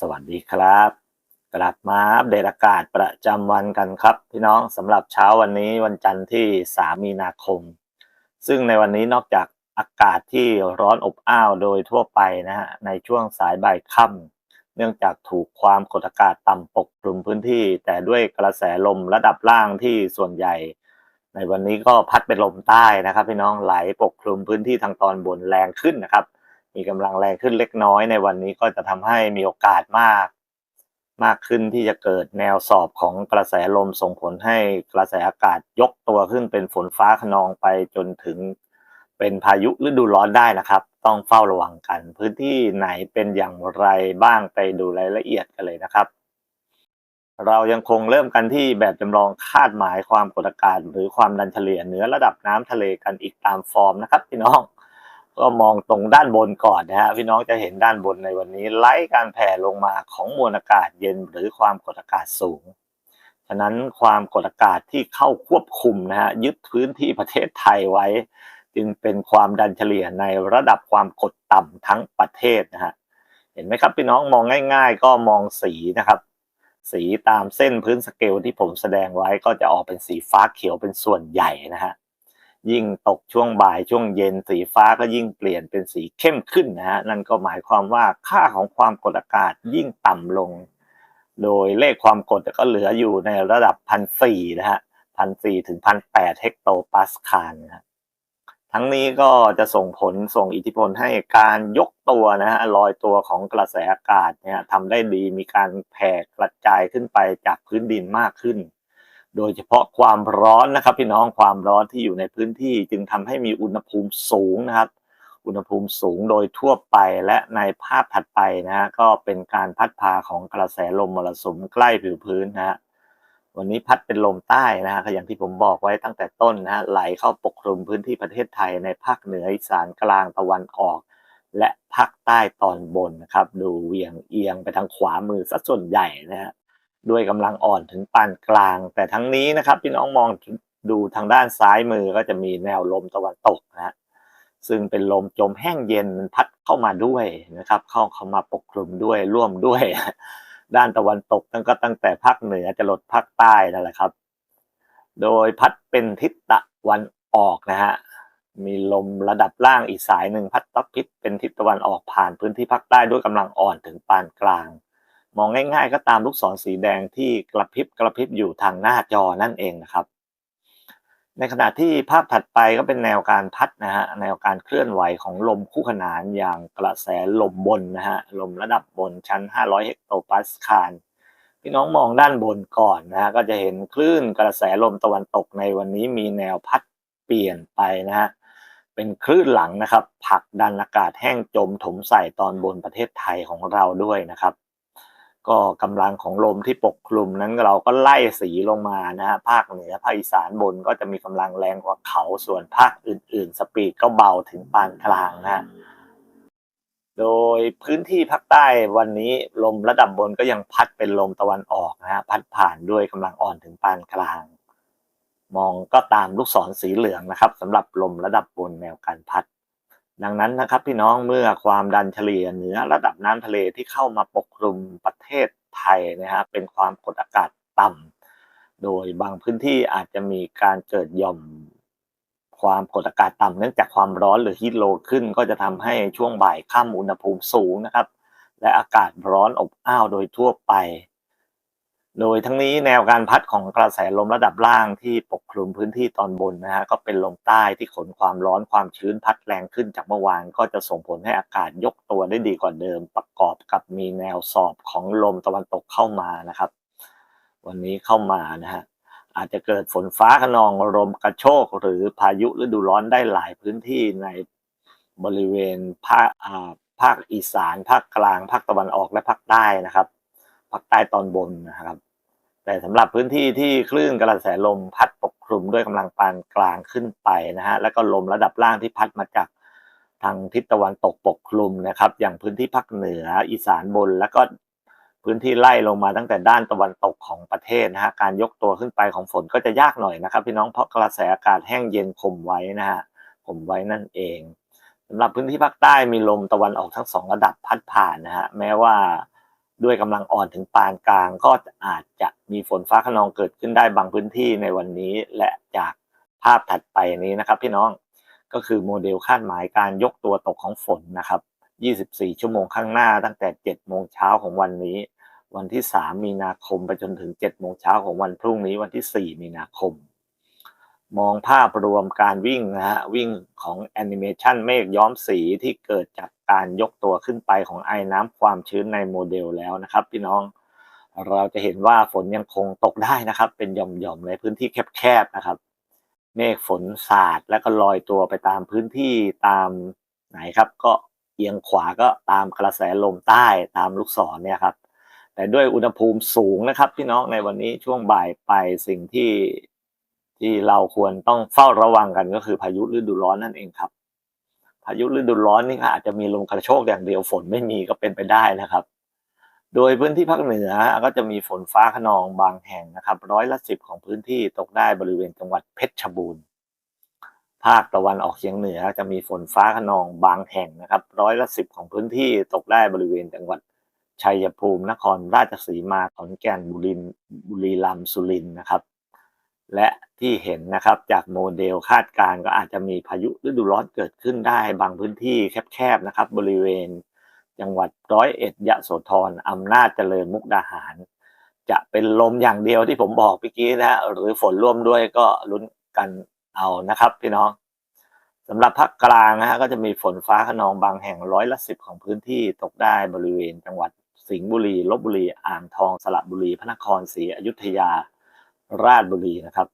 สวัสดีครับ กลับมาอัปเดตอากาศประจำวันกันครับ พี่น้องสำหรับเช้าวันนี้วันจันทร์ที่ 3 มีนาคม ซึ่งในวันนี้นอกจากอากาศที่ร้อนอบอ้าวโดยทั่วไปนะฮะในช่วงสายบ่ายค่ำเนื่องจากถูกความกดอากาศต่ำปกคลุมพื้นที่ แต่ด้วยกระแสลมระดับล่างที่ส่วนใหญ่ ในวันนี้ก็พัดเป็นลมใต้นะครับ พี่น้องไหลปกคลุมพื้นที่ทางตอนบนแรงขึ้นนะครับ มีกำลังแรงขึ้นเล็กน้อยในวันนี้ก็จะทำให้มีโอกาสมาก มากขึ้นที่จะเกิดแนวสอบของกระแสลมส่งผลให้กระแสอากาศยกตัวขึ้นเป็นฝนฟ้าขนองไปจนถึงเป็นพายุฤดูร้อนได้นะครับ ต้องเฝ้าระวังกัน พื้นที่ไหนเป็นอย่างไรบ้างไปดูรายละเอียดกันเลยนะครับ เรายังคงเริ่มกันที่แบบจำลองคาดหมายความกดอากาศหรือความดันเฉลี่ยเหนือระดับน้ำทะเลกันอีกตามฟอร์มนะครับพี่น้อง ก็มองตรงด้านบนก่อนนะฮะพี่น้องจะเห็นด้านบนในวันนี้ไล่การแผ่ลงมาของมวลอากาศเย็นหรือความกดอากาศสูงฉะนั้นความกดอากาศที่เข้าควบคุมนะฮะยึดพื้นที่ประเทศไทยไว้ จึงเป็นความดันเฉลี่ยในระดับความกดต่ำทั้งประเทศนะฮะเห็นไหมครับพี่น้องมองง่าย ๆ ก็มองสีนะครับ สีตามเส้นพื้นสเกลที่ผมแสดงไว้ก็จะออกเป็นสีฟ้าเขียวเป็นส่วนใหญ่นะฮะ ยิ่งตกช่วงบ่ายช่วงเย็นสีฟ้าก็ยิ่งเปลี่ยนเป็นสีเข้มขึ้นนะฮะนั่นก็หมายความว่าค่าของความกดอากาศยิ่งต่ำลง โดยเลขความกดก็เหลืออยู่ในระดับพันสี่นะฮะพันสี่ถึงพันแปดเฮกโตปาสคาลนะฮะทั้งนี้ก็จะส่งผลส่งอิทธิพลให้การยกตัวนะฮะลอยตัวของกระแสอากาศเนี่ยทำได้ดีมีการแผ่กระจายขึ้นไปจากพื้นดินมากขึ้น โดยเฉพาะความร้อนนะครับ พี่น้องความร้อนที่อยู่ในพื้นที่จึงทำให้มีอุณหภูมิสูงนะครับ อุณหภูมิสูงโดยทั่วไปและในภาพถัดไปนะก็เป็นการพัดพาของกระแสลมมรสุมใกล้ผิวพื้นนะฮะวันนี้พัดเป็นลมใต้นะฮะก็อย่างที่ผมบอกไว้ตั้งแต่ต้นนะฮะไหลเข้าปกคลุมพื้นที่ประเทศไทยในภาคเหนืออีสานกลางตะวันออก และภาคใต้ตอนบนนะครับ ดูเวียงเอียงไปทางขวามือซะส่วนใหญ่นะฮะ ด้วยกำลังอ่อนถึงปานกลาง แต่ทั้งนี้นะครับพี่น้องมองดูทางด้านซ้ายมือก็จะมีแนวลมตะวันตกนะฮะซึ่งเป็นลมจมแห้งเย็นมันพัดเข้ามาด้วยนะครับ เข้าเข้ามาปกคลุมด้วยร่วมด้วย ด้านตะวันตกนั่นก็ตั้งแต่ภาคเหนือจะลดภาคใต้นั่นแหละครับ โดยพัดเป็นทิศตะวันออกนะฮะมีลมระดับล่างอีกสายหนึ่งพัดตับพิษเป็นทิศตะวันออกผ่านพื้นที่ภาคใต้ด้วยกำลังอ่อนถึงปานกลาง มองง่าย ๆ ก็ตามลูกศรสีแดงที่กระพริบกระพริบอยู่ทางหน้าจอนั่นเองนะครับ ในขณะที่ภาพถัดไปก็เป็นแนวการพัดนะฮะแนวการเคลื่อนไหวของลมคู่ขนานอย่างกระแสลมบนนะฮะลมระดับบนชั้น 500 เฮกโตปาสคาลพี่น้องมองด้านบนก่อนนะฮะก็จะเห็นคลื่นกระแสลมตะวันตกในวันนี้มีแนวพัดเปลี่ยนไปนะฮะเป็นคลื่นหลังนะครับผลักดันอากาศแห้งจมถมใส่ตอนบนประเทศไทยของเราด้วยนะครับ ก็กำลังของลมที่ปกคลุมนั้นเราก็ไล่สีลงมานะฮะภาคเหนือภาคอีสานบนก็จะมีกำลังแรงกว่าเขาส่วนภาคอื่น ๆ สปีดก็เบาถึงปานกลางนะฮะโดยพื้นที่ภาคใต้วันนี้ลมระดับบนก็ยังพัดเป็นลมตะวันออกนะฮะพัดผ่านด้วยกำลังอ่อนถึงปานกลาง มองก็ตามลูกศรสีเหลืองนะครับสำหรับลมระดับบนแนวการพัด ดังนั้นนะครับพี่น้องเมื่อความดันเฉลี่ยเหนือระดับน้ำทะเลที่เข้ามาปกคลุมประเทศไทยนะฮะเป็นความกดอากาศต่ำโดยบางพื้นที่อาจจะมีการเกิดหย่อมความกดอากาศต่ำเนื่องจากความร้อนหรือฮีทโลขึ้น ก็จะทำให้ช่วงบ่ายค่ำอุณหภูมิสูงนะครับ และอากาศร้อนอบอ้าวโดยทั่วไป โดยทั้งนี้แนวการพัดของกระแสลมระดับล่างที่ปกคลุมพื้นที่ตอนบนนะฮะก็เป็นลมใต้ที่ขนความร้อนความชื้นพัดแรงขึ้นจากเมื่อวาน ก็จะส่งผลให้อากาศยกตัวได้ดีกว่าเดิม ประกอบกับมีแนวสอบของลมตะวันตกเข้ามานะครับ วันนี้เข้ามานะฮะอาจจะเกิดฝนฟ้าขนองลมกระโชก หรือพายุฤดูร้อนได้หลายพื้นที่ในบริเวณภาคอ่าภาคอีสาน ภาคกลาง ภาคตะวันออกและภาคใต้นะครับภาคใต้ตอนบนนะครับ แต่สำหรับพื้นที่ที่คลื่นกระแสลมพัดปกคลุมด้วยกำลังปานกลางขึ้นไปนะฮะแล้วก็ลมระดับล่างที่พัดมาจากทางทิศตะวันตกปกคลุมนะครับ อย่างพื้นที่ภาคเหนืออีสานบน แล้วก็พื้นที่ไล่ลงมาตั้งแต่ด้านตะวันตกของประเทศนะฮะการยกตัวขึ้นไปของฝนก็จะยากหน่อยนะครับ พี่น้องเพราะกระแสอากาศแห้งเย็นข่มไว้นะฮะข่มไว้นั่นเองสำหรับพื้นที่ภาคใต้มีลมตะวันออกทั้งสองระดับพัดผ่านนะฮะแม้ว่า ด้วยกำลังอ่อนถึงปานกลางก็อาจจะมีฝนฟ้าขนองเกิดขึ้นได้บางพื้นที่ในวันนี้และจากภาพถัดไปนี้นะครับ พี่น้องก็คือโมเดลคาดหมายการยกตัวตกของฝนนะครับ 24 ชั่วโมงข้างหน้าตั้งแต่ 7 โมงเช้าของวันนี้ วันที่ 3 มีนาคมไปจนถึง 7 โมงเช้าของวันพรุ่งนี้วันที่ 4 มีนาคม มองภาพรวมการวิ่งนะฮะวิ่งของแอนิเมชันเมฆย้อมสีที่เกิดจาก การยกตัวขึ้นไปของไอ้น้ำความชื้นในโมเดลแล้วนะครับ พี่น้องเราจะเห็นว่าฝนยังคงตกได้นะครับ เป็นหย่อมๆในพื้นที่แคบๆนะครับ เมฆฝนสาดแล้วก็ลอยตัวไปตามพื้นที่ตามไหนครับ ก็เอียงขวาก็ตามกระแสลมใต้ตามลูกศรเนี่ยครับ แต่ด้วยอุณหภูมิสูงนะครับ พี่น้องในวันนี้ช่วงบ่ายไปสิ่งที่ที่เราควรต้องเฝ้าระวังกันก็คือพายุฤดูร้อนนั่นเองครับายุฤดูร้อนนี่ก็อาจจะมีลมกระโชกอย่างเดียวฝนไม่มีก็เป็นไปได้นะครับ โดยพื้นที่ภาคเหนือก็จะมีฝนฟ้าขนองบางแห่งนะครับ ร้อยละสิบของพื้นที่ตกได้บริเวณจังหวัดเพชรบูรณ์ภาคตะวันออกเฉียงเหนือจะมีฝนฟ้าขนองบางแห่งนะครับ ร้อยละสิบของพื้นที่ตกได้บริเวณจังหวัดชัยภูมินครราชสีมาขอนแก่นบุรีบุรีรัมย์สุรินทร์นะครับ และที่เห็นนะครับจากโมเดลคาดการณ์ก็อาจจะมีพายุฤดูร้อนเกิดขึ้นได้บางพื้นที่แคบๆนะครับ บริเวณ จังหวัดร้อยเอ็ดยะโสธรอำนาจเจริญมุกดาหาร จะเป็นลมอย่างเดียวที่ผมบอกเมื่อกี้นะหรือฝนร่วมด้วยก็ลุ้นกันเอานะครับพี่น้องสำหรับภาคกลางนะฮะก็จะมีฝนฟ้าขนองบางแห่งร้อยละสิบของพื้นที่ตกได้บริเวณ จังหวัดสิงห์บุรีลบบุรีอ่างทองสระบุรี พระนครศรีอยุธยา ราชบุรีนะครับ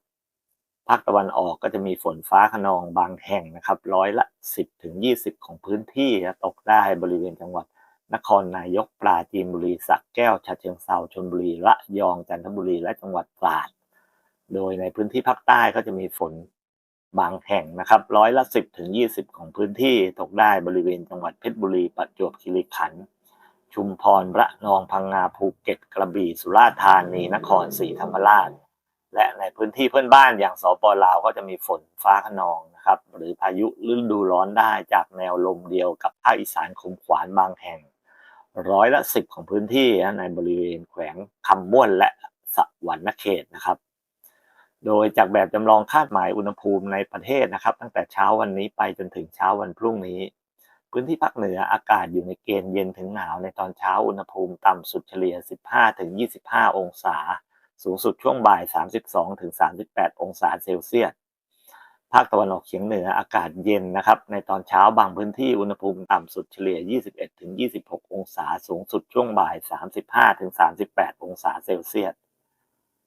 ภาคตะวันออกก็จะมีฝนฟ้าขนองบางแห่งนะครับร้อยละสิบถึงยี่สิบของพื้นที่จะตกได้บริเวณจังหวัด นครนายกปราจีนบุรีสระแก้วฉะเชิงเทราชลบุรีระยองจันทบุรีและจังหวัดตราด โดยในพื้นที่ภาคใต้ก็จะมีฝนบางแห่งนะครับร้อยละสิบถึงยี่สิบของพื้นที่ตกได้บริเวณจังหวัดเพชรบุรีประจวบคีรีขันธ์ชุมพรระนองพังงาภูเก็ตกระบี่สุราษฎร์ธานีนครศรีธรรมราช และในพื้นที่เพื่อนบ้านอย่างสปลาวก็จะมีฝนฟ้าขนองนะครับ หรือพายุฤดูร้อนได้จากแนวลมเดียวกับภาคอีสานคมขวานบางแห่ง ร้อยละสิบของพื้นที่ในบริเวณแขวงคำม่วนและสวรรณเขตนะครับ โดยจากแบบจำลองคาดหมายอุณหภูมิในประเทศนะครับ ตั้งแต่เช้าวันนี้ไปจนถึงเช้าวันพรุ่งนี้ พื้นที่ภาคเหนืออากาศอยู่ในเกณฑ์เย็นถึงหนาวในตอนเช้าอุณหภูมิต่ำสุดเฉลี่ย 15-25 องศา สูงสุดช่วงบ่าย 32-38 องศาเซลเซียส ภาคตะวันออกเฉียงเหนืออากาศเย็นนะครับ ในตอนเช้าบางพื้นที่อุณหภูมิต่ำสุดเฉลี่ย 21-26 องศา สูงสุดช่วงบ่าย 35-38 องศาเซลเซียส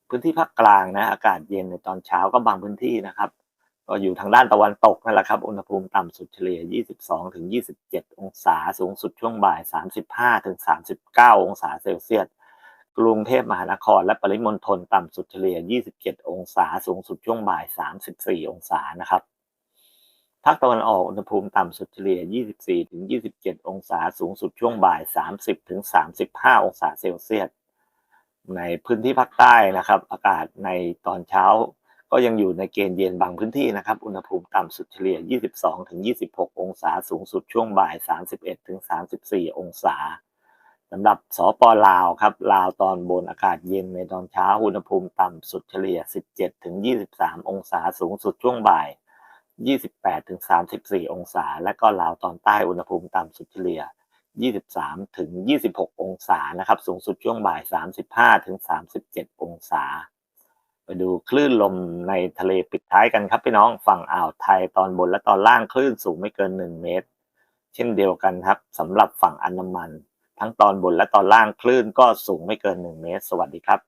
พื้นที่ภาคกลางนะอากาศเย็นในตอนเช้าก็บางพื้นที่นะครับ ก็อยู่ทางด้านตะวันตกนั่นแหละครับ อุณหภูมิต่ำสุดเฉลี่ย 22-27 องศา สูงสุดช่วงบ่าย 35-39 องศาเซลเซียส กรุงเทพมหานคร และปริมณฑลต่ำสุดเฉลี่ย 27 องศา สูงสุดช่วงบ่าย 34 องศานะครับ ภาคตะวันออกอุณหภูมิต่ำสุดเฉลี่ย 24-27 องศา สูงสุดช่วงบ่าย 30-35 องศาเซลเซียส ในพื้นที่ภาคใต้นะครับ อากาศในตอนเช้าก็ยังอยู่ในเกณฑ์เย็นบางพื้นที่นะครับ อุณหภูมิต่ำสุดเฉลี่ย 22-26 องศา สูงสุดช่วงบ่าย 31-34 องศา สำหรับสปลาวครับ ลาวตอนบนอากาศเย็นในตอนเช้าอุณหภูมิต่ำสุดเฉลี่ย 17-23 องศาสูงสุดช่วงบ่าย 28-34 องศา และก็ลาวตอนใต้อุณหภูมิต่ำสุดเฉลี่ย 23-26 องศานะครับ สูงสุดช่วงบ่าย 35-37 องศา ไปดูคลื่นลมในทะเลปิดท้ายกันครับพี่น้องฝั่งอ่าวไทยตอนบนและตอนล่างคลื่นสูงไม่เกิน 1 เมตร เช่นเดียวกันครับสำหรับฝั่งอันดามัน ทั้งตอนบนและตอนล่างคลื่นก็สูงไม่เกิน 1 เมตร สวัสดีครับ